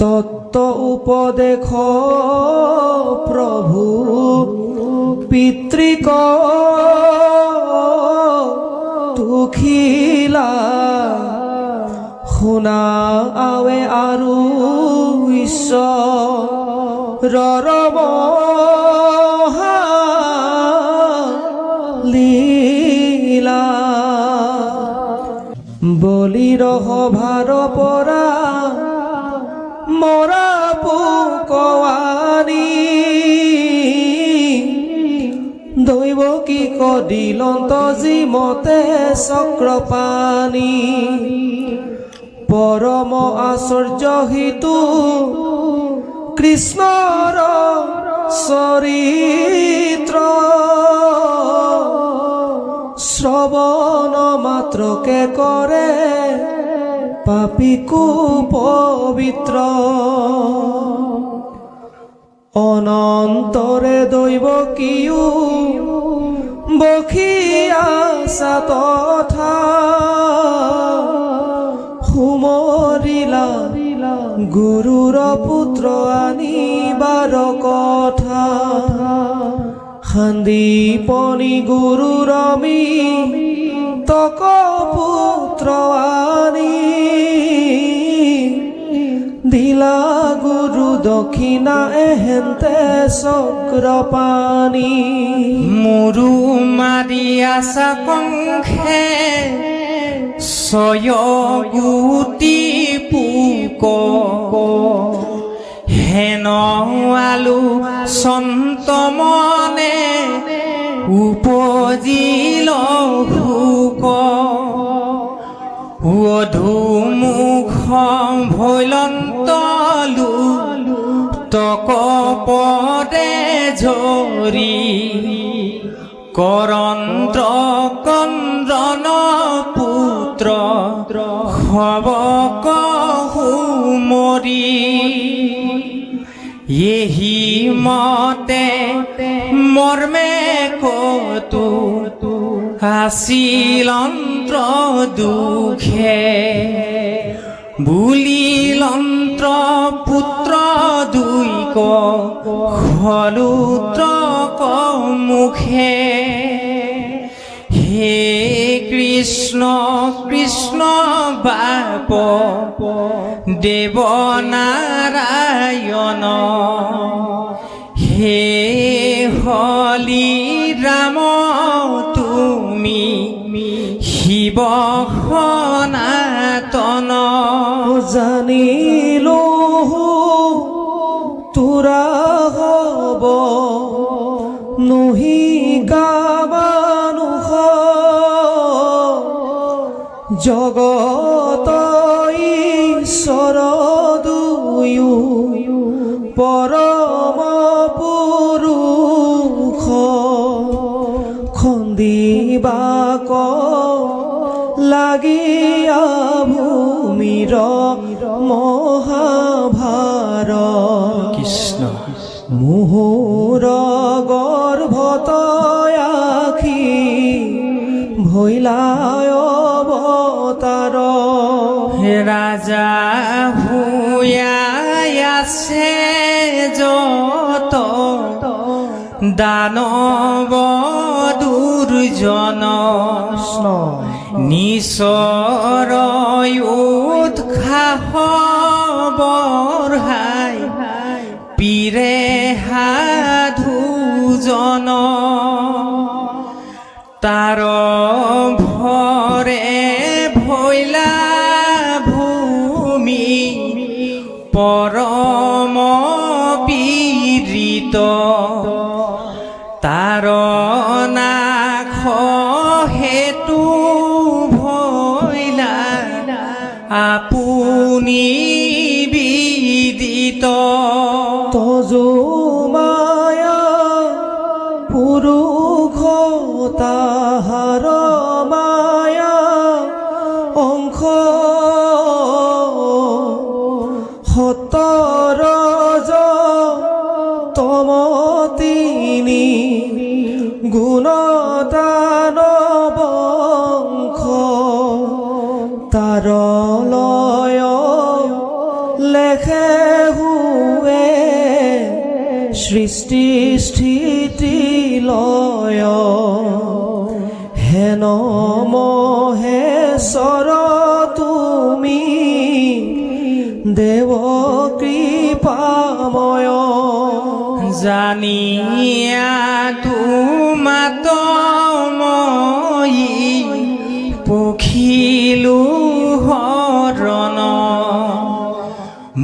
তত্ত্ব উপদেশ প্ৰভু পিতৃক তুখিলা শুনা আৱে আৰু ঈশ্বৰৰ মহা লীলা। বলিৰ সভাৰ পৰা মৰা পোকৱানী দৈৱকীক দিলন্ত যিমতে চক্ৰপাণী পৰম আশ্চৰ্য হিতু কৃষ্ণৰ চৰিত্ৰ। শ্ৰৱণ মাত্ৰকে কৰে পাপীকো পবিত্ৰ অনন্তৰে দৈৱ কিও বসিয়া তথা সুমৰিলা গুৰুৰ পুত্ৰ আনিবাৰ কথা। সন্দীপনি গুৰু ৰমি তক পুত্ৰ আনি দিলা গুৰু দক্ষিণা এহেন্তে চক্ৰপাণী মোৰো মাৰি আছা কংখে পোক। হেন আলু সন্ত মনে উপজিল শুক অধুমুখ ভৈলন্তলু ঝৰি কৰন্ত্ৰ কন্দন পুত্ৰ হবক সুমৰি এহি মতে মৰ্মে কতো আছিলন্ত্ৰ দুখে। বুলিলন্ত্ৰ পুত্ৰ হলুত্ৰ মুখে হে কৃষ্ণ কৃষ্ণ বাপ দেৱ নাৰায়ণ হে হলি ৰাম তুমি শিৱ সনাতন জানিলো তোৰা হব নহি গাবানুষ জগত ঈশ্বৰ দুয়ো পৰম পুৰুষ খন্দিবাক লাগিয়া ভূমিৰ মহাভাৰ মুহুৰ গৰ্ভত আখি ভৈলায় অৱতাৰ ৰাজা হুয়াই আছে যত। দানৱ দুৰ্জন নিচৰ উৎসাহ বঢ়াই পীৰে সাধুজন। তাৰ ভৰে ভৈলা ভূমি পৰম পীড়িত। হেতু ভৈলা আপুনি সতৰ তম তিনি গুণদানবংশ তাৰ লয় লেখ হুৱে সৃষ্টি স্থিতি লয়। হেন মহেশ্বৰ তুমি দেৱ কৃপাময়। জানিয়া তোমাত মই পখিলো হৰণ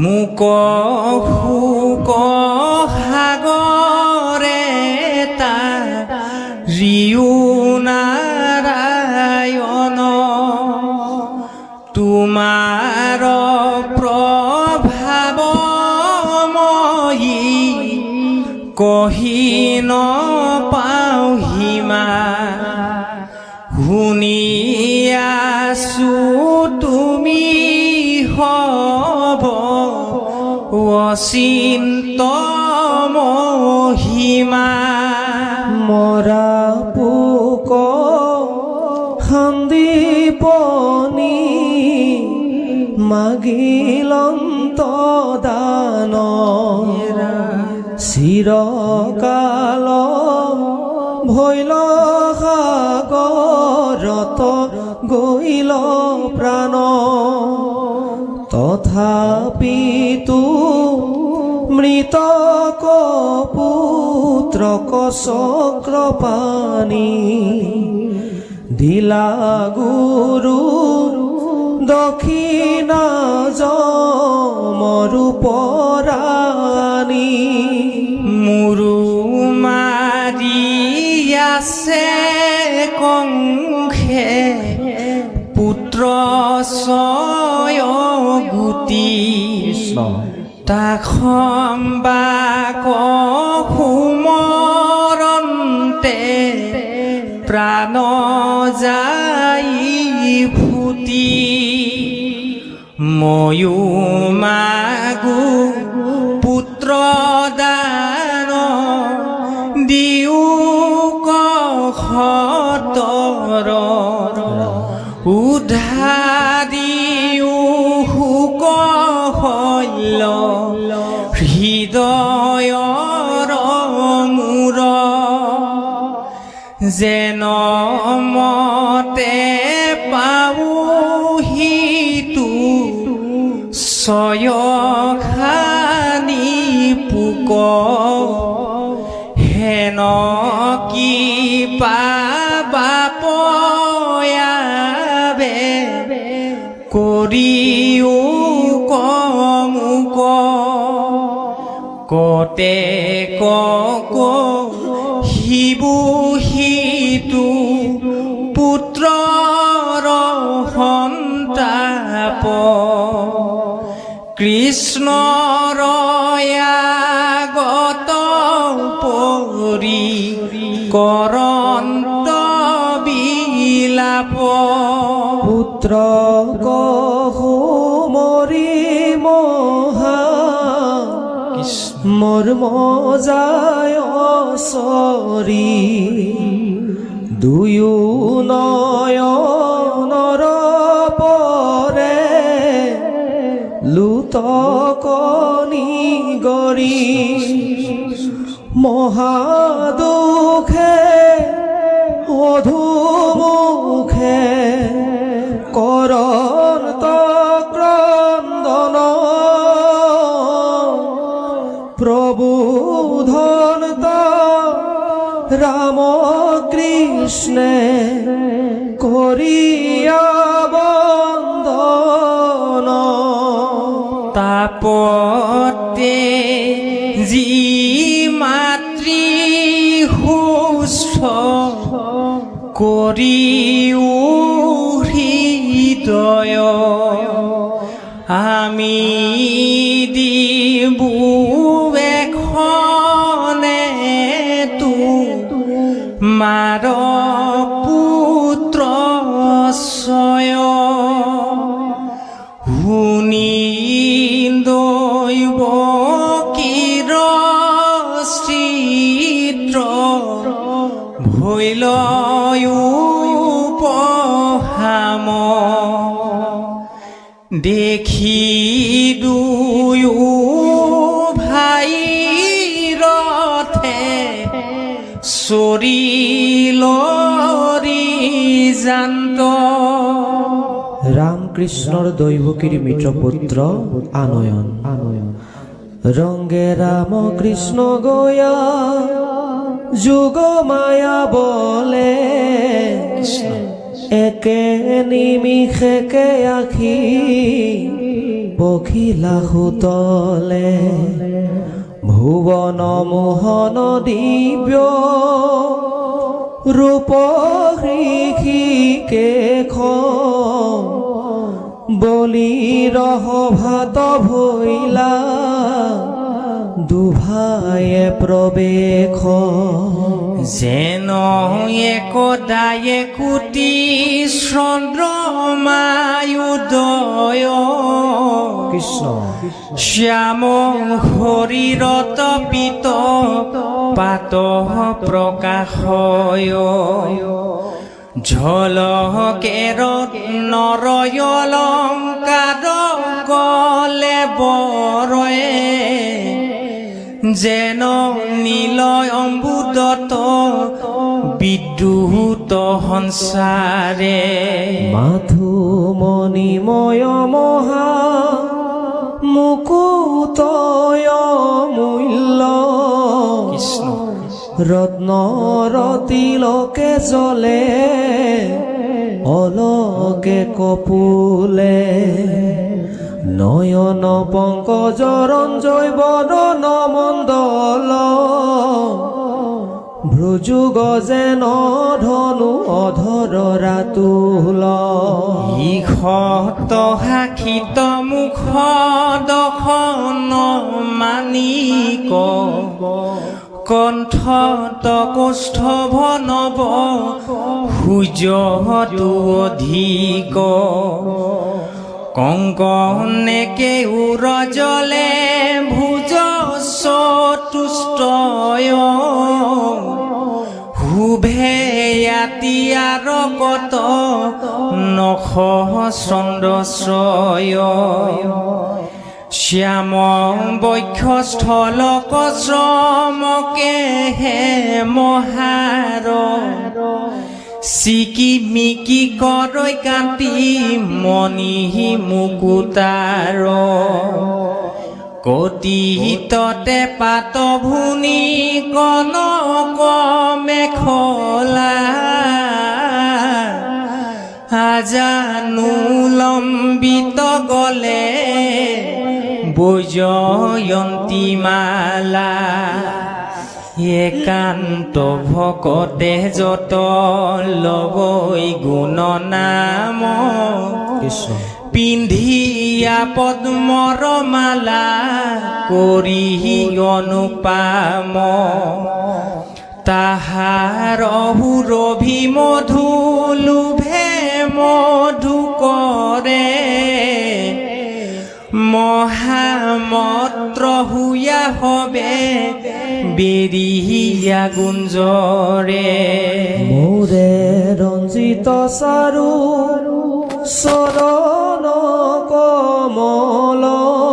মোক শোক সাগৰে তা ৰিয়ু অচিন্ত মহিমা। মৰা পোক সন্দীপনি মাগিলন্ত দান চিৰকাল ভৈল সাগৰত গৈল প্ৰাণ তথাপিতো মৃত পুত্ৰক চক্ৰপাণী দিলা গুৰু দক্ষিণা জমৰু পৰাণী মুৰু মাৰি আছে কংসে ছয় গুটি তাখম্বা সুমৰন্তে প্ৰাণ যাই ফুটি ময়ো মাগো পুত্ৰ দান দিও কহতৰ উধাদিও শল্য হৃদয়ৰ মূৰ যেন মতে পাওহিতো ছয়খানি পোক। হেন কি পাবা কতে কক শিবু সিটো পুত্ৰৰ সন্তাপ কৃষ্ণৰ আগত পৰি কৰন্ত বিলাপ। পুত্ৰ মোৰ মজায় চৰি দুয়ো নয়নৰ পৰে লুতকনি গৰি মহাদুখে অধুমুখে কৰন্ত রাম কৃষ্ণে করিয়া বন্দন। তাপতে যি মাতৃ সুস্থ কৰিও হৃদয় আমি দিবু মাৰ পুত্ৰ ছয় শুনি দৈব কিৰ চিত্ৰ ভৈলয়ো পহাম দেখি দুয়ো পৰিলৰি জান্ত রামকৃষ্ণর দৈবকীর মিত্রপুত্র আনয়ন। আনয়ন রঙ্গে রাম কৃষ্ণ গয়া, যুগ মায়া বলে। একে নিমিষেকে আখি, পখিলা সুতলে ভুৱন মোহন দিব্য ৰূপ হৃষিকেশ বলি ৰহ ভাত ভৈলা, দুভায়ে প্ৰৱেশ যেন একদায়ে কোটি চন্দ্ৰমায়ুদয় কৃষ্ণ। শ্যাম শৰীৰত পিত পাত প্ৰকাশয় ঝলকেৰ নৰয়লংকাৰ গলে বৰয়ে যেন নীলয় অম্বুদত বিদ্যুত সঞ্চাৰে মাথু মণিময় মহা মুকুতয় মূল্য। কৃষ্ণ। ৰত্ন ৰতিলকে জ্বলে অলকে কপুলে। নয়ন পংকজ ৰঞ্জয় বদন মণ্ডল ভ্ৰজু গজেন ধনু অধৰ ৰাতুল। ইত শাসিত মুখ দখন মানিক কণ্ঠত কোষ্ঠ ভনব সূৰ্যটো অধিক। কংকনে কেউৰ ৰজলে ভোজ চতুষ্টয়। শুভেয়াতিয়াৰ কত নখ চন্দ্ৰশ্ৰয় শ্যাম বক্ষস্থল কশ্ৰমকে হে মহাৰ চিকি মিকি কৰৈ কাটি মণি মুকুতাৰ কতিততে পাত ভুনি কনক মেখলা। আজানু লম্বিত গলে বৈজয়ন্তী মালা। একান্ত ভকতে যত লবৈ গুণ নাম। কৃষ্ণ পিন্ধিয়া পদ্মৰ মালা কৰি অনুপাম। তাহাৰ অহুৰভি মধু লোভে মধু কৰে মহামন্ত্ৰ হুয়া হবে বেৰিয়া গুঞ্জৰে মোৰে ৰঞ্জিত চাৰু চৰ কমলা